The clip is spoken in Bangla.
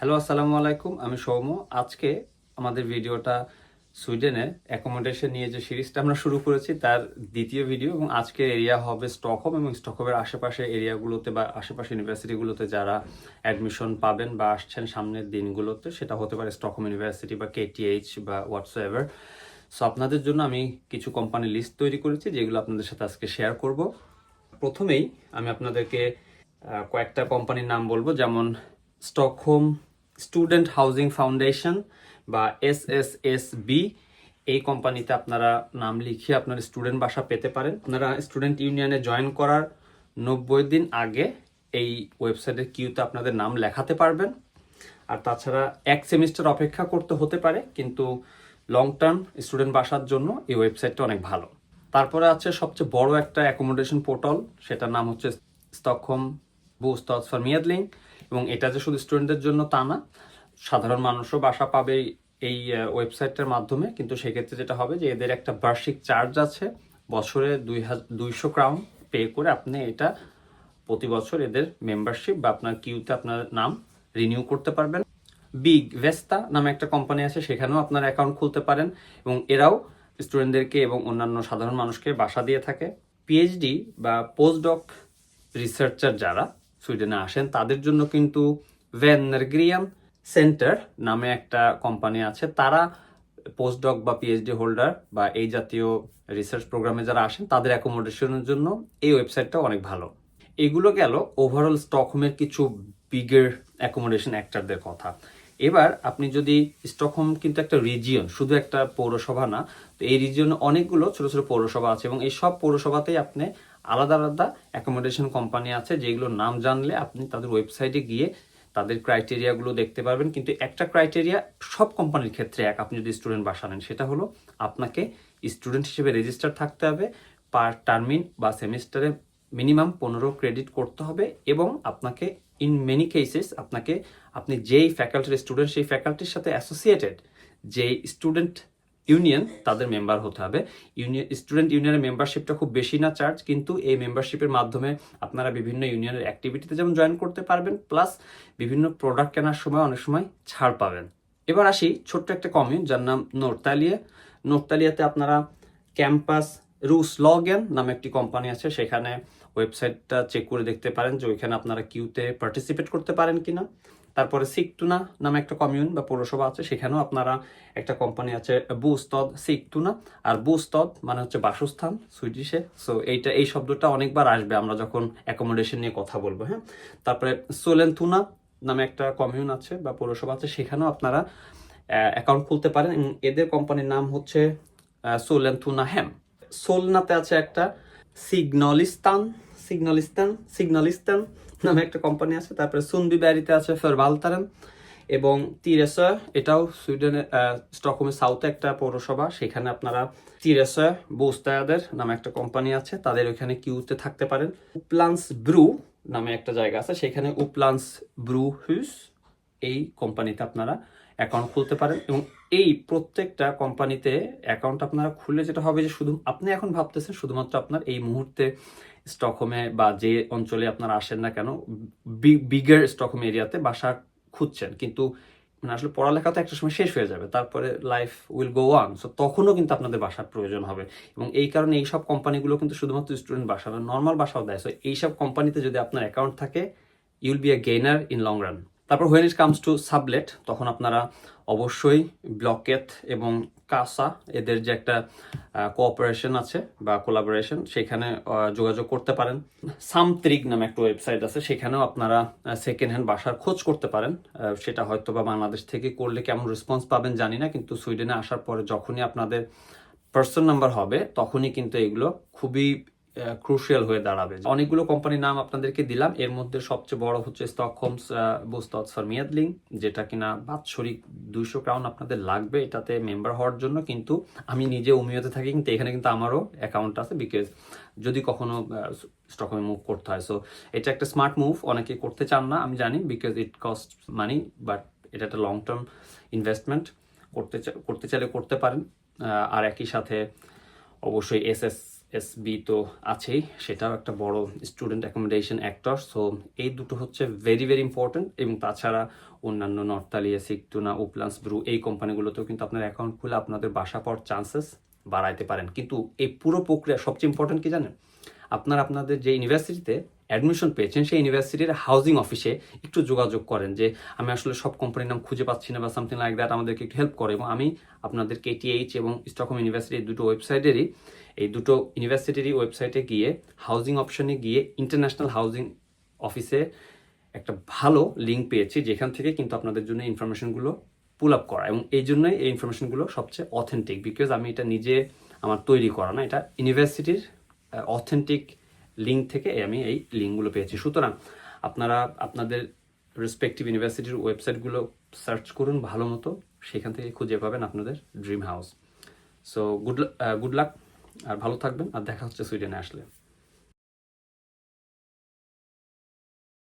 হ্যালো আসসালামু আলাইকুম, আমি সৌম্য। আজকে আমাদের ভিডিওটা সুইডেনের অ্যাকোমোডেশন নিয়ে যে সিরিজটা আমরা শুরু করেছি, তার দ্বিতীয় ভিডিও এবং আজকের এরিয়া হবে স্টকহোম এবং স্টকহোমের আশেপাশে এরিয়াগুলোতে বা আশেপাশে ইউনিভার্সিটিগুলোতে যারা অ্যাডমিশন পাবেন বা আসছেন সামনের দিনগুলোতে, সেটা হতে পারে স্টকহোম ইউনিভার্সিটি বা কেটিএইচ বা হোয়াটস এভার সো আপনাদের জন্য আমি কিছু কোম্পানি লিস্ট তৈরি করেছি, যেগুলো আপনাদের সাথে আজকে শেয়ার করব। প্রথমেই আমি আপনাদেরকে কয়েকটা কোম্পানির নাম বলব, যেমন স্টকহোম স্টুডেন্ট হাউজিং ফাউন্ডেশন বা এস এস এস বি এই কোম্পানিতে আপনারা নাম লিখিয়ে আপনার স্টুডেন্ট বাসা পেতে পারেন। আপনারা স্টুডেন্ট ইউনিয়নে জয়েন করার নব্বই দিন আগে এই ওয়েবসাইটের কিউতে আপনাদের নাম লেখাতে পারবেন। আর তাছাড়া এক সেমিস্টার অপেক্ষা করতে হতে পারে, কিন্তু লং টার্ম স্টুডেন্ট বাসার জন্য এই ওয়েবসাইটটা অনেক ভালো। তারপরে আছে সবচেয়ে বড় একটা অ্যাকোমোডেশন পোর্টাল সেটার নাম হচ্ছে স্টকহোম মিয়াদলিং এবং এটা যে শুধু স্টুডেন্টদের জন্য তা না, সাধারণ মানুষও বাসা পাবে এই- ওয়েবসাইটের মাধ্যমে। কিন্তু সেক্ষেত্রে যেটা হবে যে এদের একটা বার্ষিক চার্জ আছে, বছরে দুই দুইশো ক্রাউন পে করে আপনি এটা প্রতি বছর এদের মেম্বারশিপ বা আপনার কিউতে আপনার নাম রিনিউ করতে পারবেন। বিগ ভেস্তা নামে একটা কোম্পানি আছে, সেখানেও আপনার অ্যাকাউন্ট খুলতে পারেন, এবং এরাও স্টুডেন্টদেরকে এবং অন্যান্য সাধারণ মানুষকে বাসা দিয়ে থাকে। পিএইচডি বা পোস্টডক রিসার্চার যারা সুইডেনে আসেন। তাদের জন্য কিন্তু ভ্যানগ্রিয়াম সেন্টার নামে একটা কোম্পানি আছে। তারা পোস্টডক বা পিএইচডি হোল্ডার বা এই জাতীয় রিসার্চ প্রোগ্রামে যারা আসেন, তাদের অ্যাকোমোডেশনের জন্য এই ওয়েবসাইটটা অনেক ভালো। এগুলো গেল ওভারঅল স্টকহোমের কিছু বিগের অ্যাকোমোডেশন অ্যাক্টারদের কথা। এবার আপনি যদি স্টকহোম কিন্তু একটা রিজিয়ন শুধু একটা পৌরসভা না, তো এই রিজিয়নে অনেকগুলো ছোট ছোট পৌরসভা আছে এবং এই সব পৌরসভাতেই আপনি আলাদা আলাদা অ্যাকোমোডেশন কোম্পানি আছে যেগুলোর নাম জানলে আপনি তাদের ওয়েবসাইটে গিয়ে তাদের ক্রাইটেরিয়াগুলো দেখতে পারবেন। কিন্তু একটা ক্রাইটেরিয়া সব কোম্পানির ক্ষেত্রে এক, আপনি যদি স্টুডেন্ট বাসা নেন, সেটা হলো আপনাকে স্টুডেন্ট হিসেবে রেজিস্টার থাকতে হবে পার টার্মিন বা সেমিস্টারে মিনিমাম পনেরো ক্রেডিট করতে হবে এবং আপনাকে ইন মেনি কেসেস আপনাকে, আপনি যেই ফ্যাকাল্টির স্টুডেন্ট সেই ফ্যাকাল্টির সাথে অ্যাসোসিয়েটেড যেই স্টুডেন্ট ইউনিয়ন তাদের মেম্বার হতে হবে। ইউনিয়ন স্টুডেন্ট ইউনিয়নের মেম্বারশিপটা খুব বেশি না চার্জ কিন্তু এই মেম্বারশিপের মাধ্যমে আপনারা বিভিন্ন ইউনিয়নের অ্যাক্টিভিটিতে যেমন জয়েন করতে পারবেন প্লাস বিভিন্ন প্রোডাক্ট কেনার সময় অনেক সময় ছাড় পাবেন। এবার আসি ছোট্ট একটা কমিউন যার নাম নোরতালিয়া। নোরতালিয়াতে আপনারা ক্যাম্পাস রুস লগেন নামে একটি কোম্পানি আছে, সেখানে ওয়েবসাইটটা চেক করে দেখতে পারেন যে ওইখানে আপনারা কিউতে পার্টিসিপেট করতে পারেন কিনা। তারপরে সিকটুনা নামে একটা কমিউন বা পৌরসভা আছে, সেখানেও আপনারা একটা কোম্পানি আছে বুস্তদ সিকটুনা আর বুস্তদ মানে হচ্ছে বাসস্থান সুইডিশে সো এইটা, এই শব্দটা অনেকবার আসবে আমরা যখন অ্যাকোমোডেশন নিয়ে কথা বলব হ্যাঁ? তারপরে সোলেনথুনা নামে একটা কমিউন আছে বা পৌরসভা আছে, সেখানেও আপনারা অ্যাকাউন্ট খুলতে পারেন। এদের কোম্পানির নাম হচ্ছে সোলেন্থুনা হ্যাম সোলনাতে আছে একটা সিগনলিস্তান সিগনলিস্তান সিগনলিস্তান নামে একটা কোম্পানি আছে। তারপরে সুনবিব্যারিতে আছে ফেরবালতারেন এবং তিরেসা এটাও সুইডেনের স্টকহোমের সাউথে একটা পৌরসভা। সেখানে আপনারা তিরেসা বোস্তায়াদের নামে একটা কোম্পানি আছে। তাদের ওইখানে কিউতে থাকতে পারেন। উপলান্স ব্রু নামে একটা জায়গা আছে। সেখানে উপলান্স ব্রু হুস এই কোম্পানিতে আপনারা অ্যাকাউন্ট খুলতে পারেন এবং এই প্রত্যেকটা কোম্পানিতে অ্যাকাউন্ট আপনারা খুললে যেটা হবে যে শুধু আপনি এখন ভাবতেছেন শুধুমাত্র আপনার এই মুহূর্তে স্টকহোমে বা যে অঞ্চলে আপনারা আসেন না কেন বিগার স্টকহোম এরিয়াতে বাসা খুঁজছেন। কিন্তু মানে আসলে পড়ালেখা তো একটা সময় শেষ হয়ে যাবে, তারপরে life will go on so তখনও কিন্তু আপনাদের বাসার প্রয়োজন হবে। এবং এই কারণে এই সব কোম্পানিগুলো কিন্তু শুধুমাত্র স্টুডেন্ট বাসা নর্মাল বাসাও দেয়। সো এইসব কোম্পানিতে যদি আপনার অ্যাকাউন্ট থাকে you'll be a gainer in long run তারপর when it comes to sublet তখন আপনারা অবশ্যই ব্লকেট এবং কাসা এদের যে একটা কোঅপারেশন আছে বা কোলাবোরেশন সেখানে যোগাযোগ করতে পারেন। সামত্রিক নামে একটা ওয়েবসাইট আছে, সেখানেও আপনারা সেকেন্ড হ্যান্ড বাসার খোঁজ করতে পারেন। সেটা হয়তো বা বাংলাদেশ থেকে করলে কেমন রেসপন্স পাবেন জানি না, কিন্তু সুইডেনে আসার পরে যখনই আপনাদের পার্সন নাম্বার হবে, তখনই কিন্তু এগুলো খুবই ক্রুশিয়াল হয়ে দাঁড়াবে। অনেকগুলো কোম্পানির নাম আপনাদেরকে দিলাম। এর মধ্যে সবচেয়ে বড় হচ্ছে স্টকহোমস বুস্তস ফর মিয়াদলিং যেটা কিনা বাৎসরিক দুইশো ক্রাউন আপনাদের লাগবে। এটাতে মেম্বার হওয়ার জন্য কিন্তু আমি নিজে উমিয়তে থাকি, কিন্তু এখানে কিন্তু আমারও অ্যাকাউন্ট আছে বিকজ যদি কখনো স্টকহোমে মুভ করতে হয়। সো এটা একটা স্মার্ট মুভ অনেকে করতে চান না, আমি জানি because it cost money but এটা একটা লং টার্ম ইনভেস্টমেন্ট করতে করতে চাইলে করতে পারেন। আর একই সাথে অবশ্যই এস এস এসবি তো আছেই, সেটাও একটা বড় স্টুডেন্ট অ্যাকোমোডেশন অ্যাক্টর সো এই দুটো হচ্ছে ভেরি ভেরি ইম্পর্টেন্ট এবং তাছাড়া অন্যান্য নর্তালিয়া সিকটুনা উপলান্স ব্রু এই কোম্পানিগুলোতেও কিন্তু আপনার অ্যাকাউন্ট খুলে আপনাদের বাসা পাওয়ার চান্সেস বাড়াইতে পারেন। কিন্তু এই পুরো প্রক্রিয়া সবচেয়ে ইম্পর্টেন্ট কি জানেন? আপনার আপনাদের যে ইউনিভার্সিটিতে অ্যাডমিশন পেয়েছেন, সেই ইউনিভার্সিটির হাউজিং অফিসে একটু যোগাযোগ করেন যে, আমি আসলে সব কোম্পানির নাম খুঁজে পাচ্ছি না বা সামথিং লাইক দ্যাট আমাদেরকে একটু হেল্প করে। এবং আমি আপনাদের কেটিএইচ এবং স্টকহোম ইউনিভার্সিটির দুটো ওয়েবসাইটেরই এই দুটো ইউনিভার্সিটিরই ওয়েবসাইটে গিয়ে হাউজিং অপশনে গিয়ে ইন্টারন্যাশনাল হাউজিং অফিসে একটা ভালো লিঙ্ক পেয়েছি, যেখান থেকে কিন্তু আপনাদের জন্য ইনফরমেশনগুলো পুল আপ করা এবং এই জন্যই এই ইনফরমেশনগুলো সবচেয়ে অথেন্টিক বিকজ আমি এটা নিজে আমার তৈরি করা না, এটা ইউনিভার্সিটির অথেন্টিক লিঙ্ক থেকে আমি এই লিঙ্কগুলো পেয়েছি। সুতরাং আপনারা, আপনাদের রেসপেক্টিভ ইউনিভার্সিটির ওয়েবসাইটগুলো সার্চ করুন ভালো মতো, সেখান থেকে খুঁজে পাবেন আপনাদের dream house so good good luck আর ভালো থাকবেন, আর দেখা হচ্ছে সুইডেনে আসলে।